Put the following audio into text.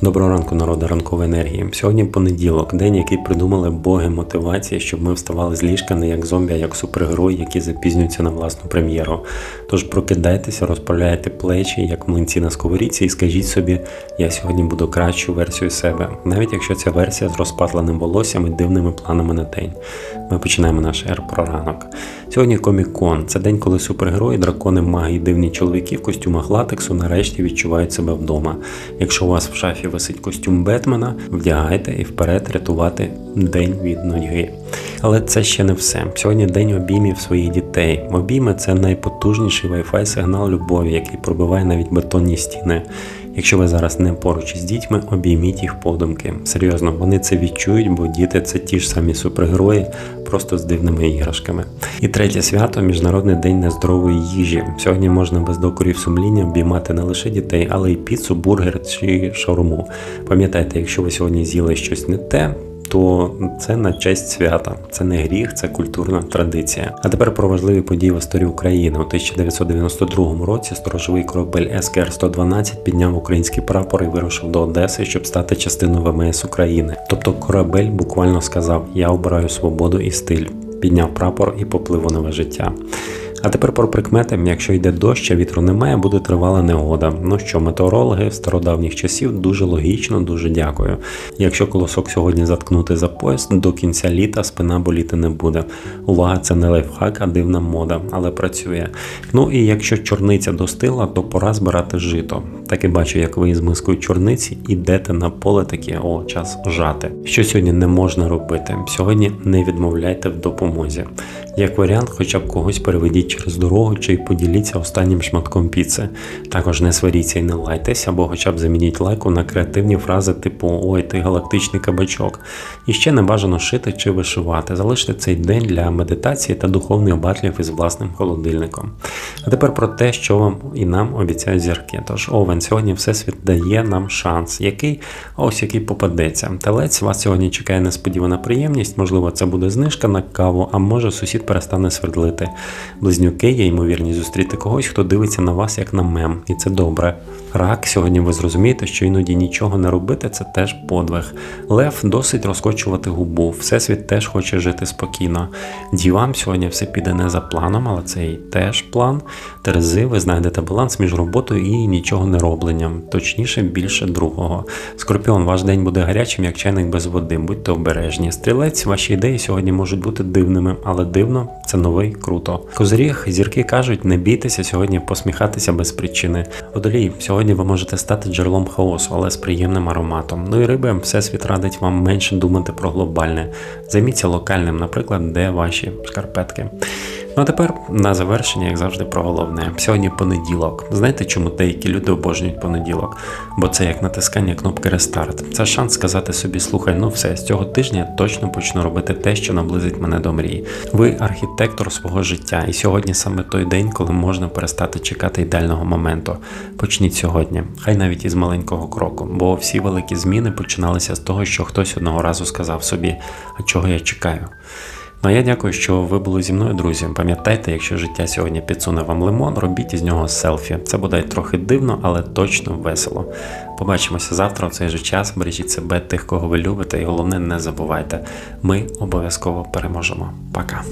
Доброго ранку, народу, ранкова енергії. Сьогодні понеділок, день, який придумали боги мотивації, щоб ми вставали з ліжка не як зомбі, а як супергерої, які запізнюються на власну прем'єру. Тож прокидайтеся, розправляйте плечі, як млинці на сковорідці, і скажіть собі, я сьогодні буду кращу версію себе, навіть якщо ця версія з розпатленим волоссям і дивними планами на день. Ми починаємо наш ер про ранок. Сьогодні комік-кон. Це день, коли супергерої, дракони, маги і дивні чоловіки в костюмах латексу нарешті відчувають себе вдома. Якщо у вас в шафі висить костюм Бетмена, вдягайте і вперед рятувати день від нудьги. Але це ще не все. Сьогодні день обіймів своїх дітей. Обійми це найпотужніший Wi-Fi сигнал любові, який пробиває навіть бетонні стіни. Якщо ви зараз не поруч із дітьми, обійміть їх подумки. Серйозно, вони це відчують, бо діти це ті ж самі супергерої, просто з дивними іграшками. І третє свято Міжнародний день нездорової їжі. Сьогодні можна без докорів сумління обіймати не лише дітей, але й піцу, бургер чи шаурму. Пам'ятайте, якщо ви сьогодні з'їли щось не те. То це на честь свята, це не гріх, це культурна традиція. А тепер про важливі події в історії України. У 1992 році сторожовий корабель СКР-112 підняв український прапор і вирушив до Одеси, щоб стати частиною ВМС України. Тобто корабель буквально сказав: Я обираю свободу і стиль, підняв прапор і поплив у нове життя. А тепер про прикмети, якщо йде дощ, а вітру немає, буде тривала негода. Ну що, метеорологи стародавніх часів дуже логічно, дуже дякую. Якщо колосок сьогодні заткнути за пояс, до кінця літа спина боліти не буде. Увага, це не лайфхак, а дивна мода, але працює. Ну і якщо чорниця достигла, то пора збирати жито. Так і бачу, як ви із мискою чорниці ідете на поле таке, о, час жати. Що сьогодні не можна робити? Сьогодні не відмовляйте в допомозі. Як варіант, хоча б когось переведіть через дорогу чи поділіться останнім шматком піци. Також не сваріться і не лайтеся, або хоча б замініть лайку на креативні фрази типу Ой, ти галактичний кабачок. І ще не бажано шити чи вишивати. Залиште цей день для медитації та духовних батлів із власним холодильником. А тепер про те, що вам і нам обіцяють зірки. Тож, Овен, сьогодні Всесвіт дає нам шанс, який ось який попадеться. Телець вас сьогодні чекає несподівана приємність, можливо, це буде знижка на каву, а може сусід перестане свердлити. Близнюки є ймовірність зустріти когось, хто дивиться на вас як на мем, і це добре. Рак, сьогодні ви зрозумієте, що іноді нічого не робити це теж подвиг. Лев досить розкочувати губу, всесвіт теж хоче жити спокійно. Дівам сьогодні все піде не за планом, але це і теж план. Терези, ви знайдете баланс між роботою і нічого не робленням, точніше, більше другого. Скорпіон, ваш день буде гарячим, як чайник без води, будьте обережні. Стрілець, ваші ідеї сьогодні можуть бути дивними, але дивно це новий круто. Козиріг, зірки кажуть, не бійтеся сьогодні посміхатися без причини. Водолій, сьогодні ви можете стати джерелом хаосу, але з приємним ароматом. Ну і риби, всесвіт радить вам менше думати про глобальне. Займіться локальним, наприклад, де ваші шкарпетки. Ну а тепер на завершення, як завжди, про головне. Сьогодні понеділок. Знаєте, чому деякі люди обожнюють понеділок? Бо це як натискання кнопки рестарт. Це шанс сказати собі, слухай, ну все, з цього тижня я точно почну робити те, що наблизить мене до мрії. Ви архітектор свого життя, і сьогодні саме той день, коли можна перестати чекати ідеального моменту. Почніть сьогодні, хай навіть із маленького кроку, бо всі великі зміни починалися з того, що хтось одного разу сказав собі, а чого я чекаю. Ну а я дякую, що ви були зі мною, друзі. Пам'ятайте, якщо життя сьогодні підсуне вам лимон, робіть із нього селфі. Це буде трохи дивно, але точно весело. Побачимося завтра в цей же час. Бережіть себе, тих, кого ви любите, і головне, не забувайте. Ми обов'язково переможемо. Пока.